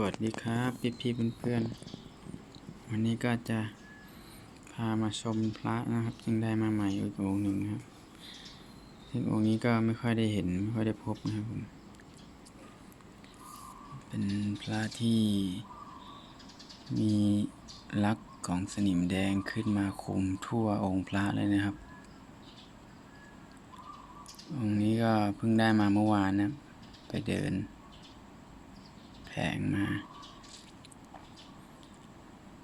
วัสดีครับพี่พี่ๆเพื่อนๆวันนี้ก็จะพามาชมพระนะครับซึ่งได้มาใหม่อีกองค์หนึ่งครับซึ่งองค์นี้ก็ไม่ค่อยได้เห็นไม่ค่อยได้พบนะครับผมเป็นพระที่มีลักษณ์ของสนิมแดงขึ้นมาคุมทั่วองค์พระเลยนะครับ องค์นี้ก็เพิ่งได้มาเมื่อวานนะไปเดิน แผงมา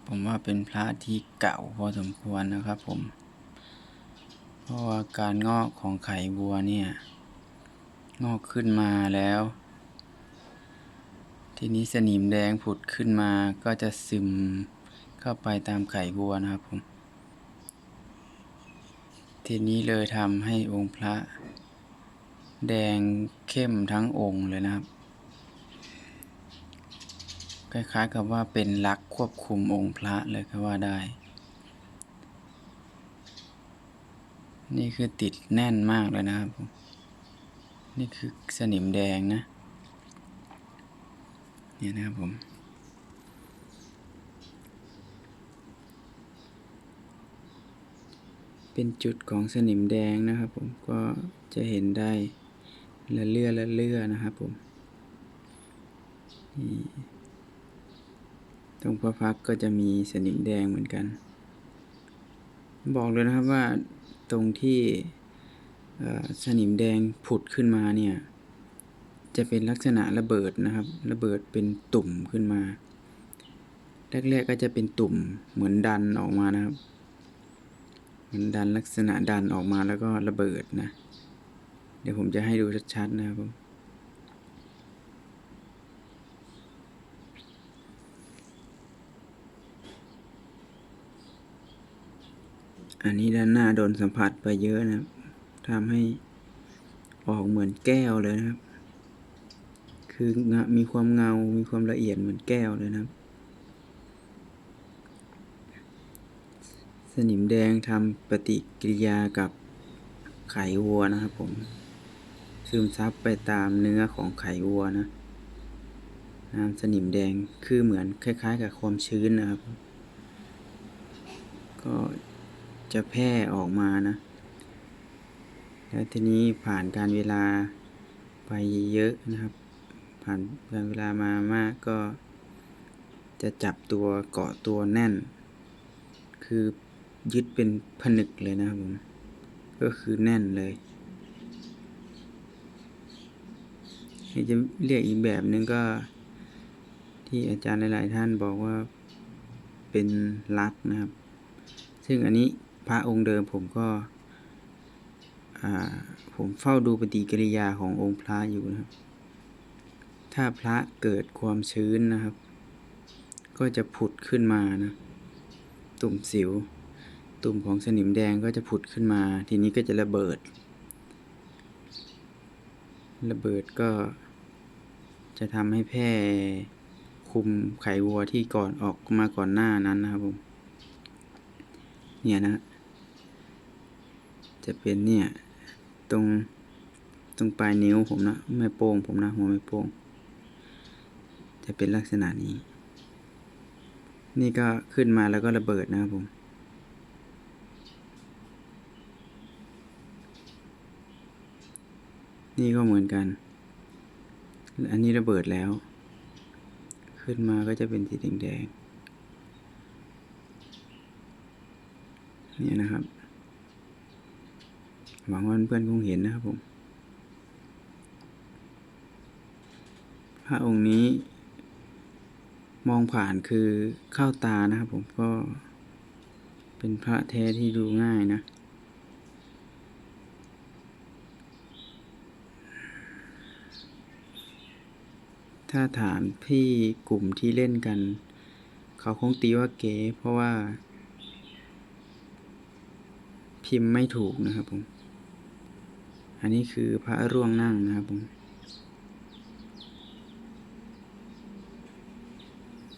ผมว่าเป็นพระที่เก่าพอสมควรนะครับผม เพราะว่าการงอกของไข่วัวเนี่ย งอกขึ้นมาแล้ว ทีนี้สนิมแดงผุดขึ้นมาก็จะซึมเข้าไปตามไข่วัวนะครับผม ทีนี้เลยทำให้องค์พระ แดงเข้มทั้งองค์เลยนะครับ คล้ายๆกับว่าเป็นลักควบคุมองค์พระเลยก็ว่าได้ นี่คือติดแน่นมากเลยนะครับผมนี่คือสนิมแดงนะ เนี่ยนะครับผม เป็นจุดของสนิมแดงนะครับผมก็จะเห็นได้ละเลื่อละเลื่อนะครับผมนี่ ตรงพระพักก็จะมีสนิมแดงเหมือนกัน บอกเลยนะครับว่าตรงที่สนิมแดงผุดขึ้นมาเนี่ย จะเป็นลักษณะระเบิดนะครับ ระเบิดเป็นตุ่มขึ้นมา แรกๆก็จะเป็นตุ่มเหมือนดันออกมานะครับมือนดันลักษณะดันออกมาแล้วก็ระเบิดนะ เดี๋ยวผมจะให้ดูชัดๆนะครับผม อันนี้ด้านหน้าโดนสัมผัสไปเยอะนะครับทำให้ออกเหมือนแก้วเลยนะครับ คือเงามีความเงา มีความละเอียดเหมือนแก้วเลยนะครับ สนิมแดงทำปฏิกิริยากับไขวัวนะครับผม ซึมซับไปตามเนื้อของไขวัวนะน้ำสนิมแดงคือเหมือนคล้าย ๆ กับความชื้นนะครับ ก็ จะแพร่ออกมานะ แล้วทีนี้ผ่านการเวลาไปเยอะนะครับ ผ่านการเวลามามากก็ จะจับตัวเกาะตัวแน่น คือยึดเป็นผนึกเลยนะครับผม ก็คือแน่นเลยจะเรียกอีกแบบหนึงก็ที่อาจารย์หลาย ๆ ท่านบอกว่าเป็นลักนะครับ ซึ่งอันนี้ พระองค์เดิมผมก็ผมเฝ้าดูปฏิกิริยาขององค์พระอยู่นะครับ ถ้าพระเกิดความชื้นนะครับ ก็จะผุดขึ้นมานะ ตุ่มสิว ตุ่มของสนิมแดงก็จะผุดขึ้นมา ทีนี้ก็จะระเบิด ระเบิดก็จะทำให้แพร่คุมไขวัวที่ก่อนออกมาก่อนหน้านั้นนะครับผม เนี่ยนะ จะเป็นเนี่ย ตรงตรงปลายนิ้วผมนะแม่โป้งผมนะหัวแม่โป้ง จะเป็นลักษณะนี้ นี่ก็ขึ้นมาแล้วก็ระเบิดนะครับผมนี่ก็เหมือนกัน อันนี้ระเบิดแล้ว ขึ้นมาก็จะเป็นสีแดงๆนี่นะครับ หวังว่าเพื่อนคงเห็นนะครับผม พระองค์นี้ มองผ่านคือเข้าตานะครับผมก็ เป็นพระแท้ที่ดูง่ายนะถ้าถามพี่กลุ่มที่เล่นกัน เขาคงตีว่าเก๋เพราะว่า พิมพ์ไม่ถูกนะครับผม อันนี้คือพระร่วงนั่งนะครับผม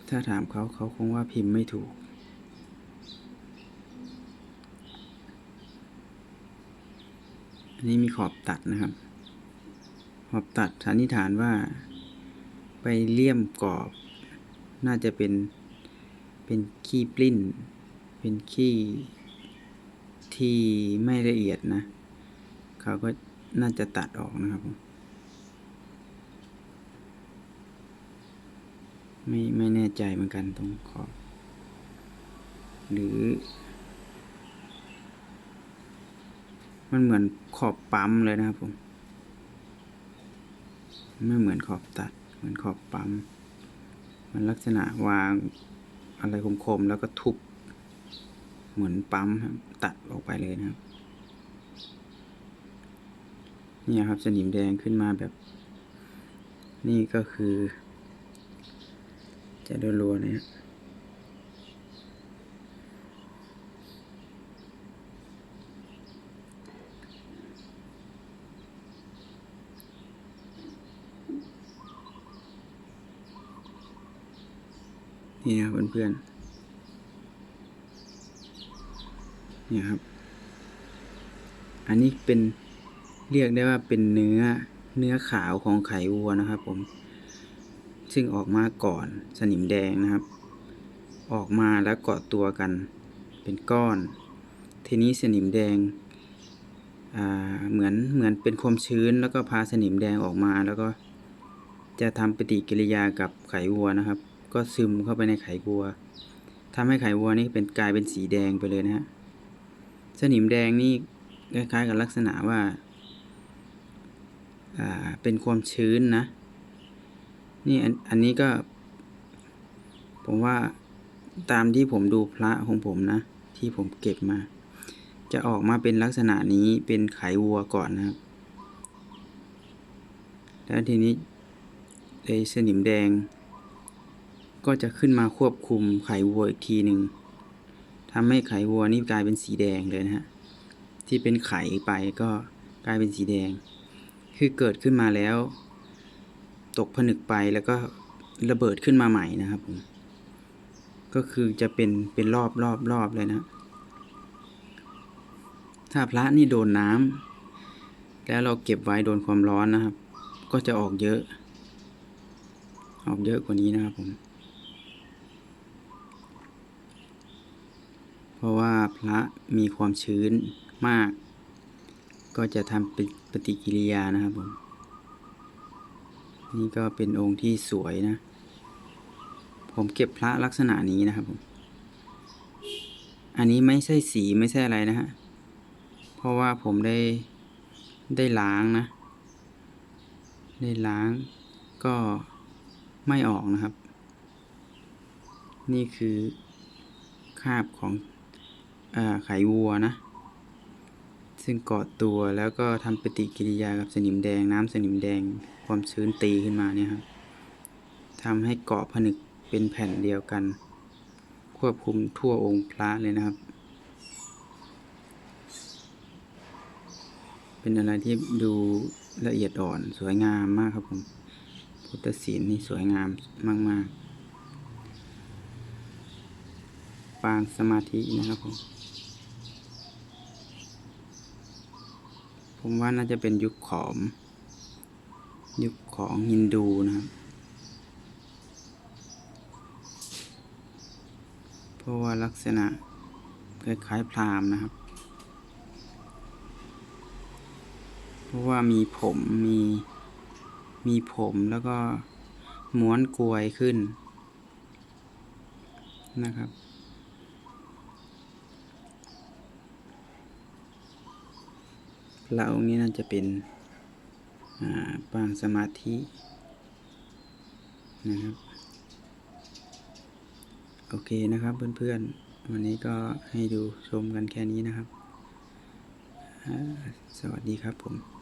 ถ้าถามเขาเขาคงว่าพิมพ์ไม่ถูก อันนี้มีขอบตัดนะครับ ขอบตัดสันนิษฐานว่า ไปเลี่ยมกรอบ น่าจะเป็น เป็นขี้ปลิ้น เป็นขี้ที่ไม่ละเอียดนะ เขาก็ น่าจะตัดออกนะครับผมไม่ไม่แน่ใจเหมือนกันตรงขอบหรือ มันเหมือนขอบปั๊มเลยนะครับผมไม่เหมือนขอบตัด เหมือนขอบปั๊ม มันลักษณะวางอะไรคมๆ แล้วก็ทุบ เหมือนปั๊มครับตัดออกไปเลยนะครับ เนี่ครับสนิมแดงขึ้นมาแบบ นี่ก็คือ จะรัวเนี่ยนี่นะครับเพื่อนๆนี่ครับ อันนี้เป็น เรียกได้ว่าเป็นเนื้อเนื้อขาวของไขวัวนะครับผม ซึ่งออกมาก่อนสนิมแดงนะครับ ออกมาแล้วเกาะตัวกันเป็นก้อน ทีนี้สนิมแดงเหมือนเหมือนเป็นความชื้นแล้วก็พาสนิมแดงออกมาแล้วก็จะทำปฏิกิริยากับไขวัวนะครับ ก็ซึมเข้าไปในไขวัวทำให้ไขวัวนี่เป็นกลายเป็นสีแดงไปเลยนะฮะสนิมแดงนี่คล้ายๆกับลักษณะว่า อ่าเป็นความชื้นนะ นี่อันอันนี้ก็ ผมว่าตามที่ผมดูพระของผมนะ ที่ผมเก็บมา จะออกมาเป็นลักษณะนี้เป็นไขวัวก่อนนะครับ แล้วทีนี้ไอ้สนิมแดง ก็จะขึ้นมาควบคุมไขวัวอีกทีหนึ่งทำให้ไขวัวนี่กลายเป็นสีแดงเลยนะฮะที่เป็นไขไปก็กลายเป็นสีแดง คือเกิดขึ้นมาแล้ว ตกผนึกไปแล้วก็ระเบิดขึ้นมาใหม่นะครับผมก็คือจะเป็นเป็นรอบรอบรอบเลยนะ ถ้าพระนี่โดนน้ำแล้วเราเก็บไว้โดนความร้อนนะครับ ก็จะออกเยอะ ออกเยอะกว่านี้นะครับผม เพราะว่าพระมีความชื้นมาก ก็จะทำเป็นปฏิกิริยานะครับผม นี่ก็เป็นองค์ที่สวยนะ ผมเก็บพระลักษณะนี้นะครับผม อันนี้ไม่ใช่สีไม่ใช่อะไรนะฮะ เพราะว่าผมได้ได้ล้างนะ ได้ล้างก็ไม่ออกนะครับ นี่คือคาบของอไขวัวนะ ซึ่งเกาะตัวแล้วก็ทำปฏิกิริยากับสนิมแดงน้ำสนิมแดงความชื้นตีขึ้นมาเนี่ยครับทำให้เกาะผนึกเป็นแผ่นเดียวกัน ควบคุมทั่วองค์พระเลยนะครับ เป็นอะไรที่ดูละเอียดอ่อนสวยงามมากครับผมพุทธศิลป์นี่สวยงามมาก ๆ ปางสมาธินะครับผม ผมว่าน่าจะเป็นยุคขอม ยุคของฮินดูนะครับ เพราะว่าลักษณะคล้ายๆพราหมณ์นะครับ เพราะว่ามีผมมีมีผมแล้วก็ม้วนกลวยขึ้นนะครับ พระองค์นี้น่าจะเป็นปางสมาธินะครับ โอเคนะครับเพื่อนๆ วันนี้ก็ให้ดูชมกันแค่นี้นะครับ สวัสดีครับผม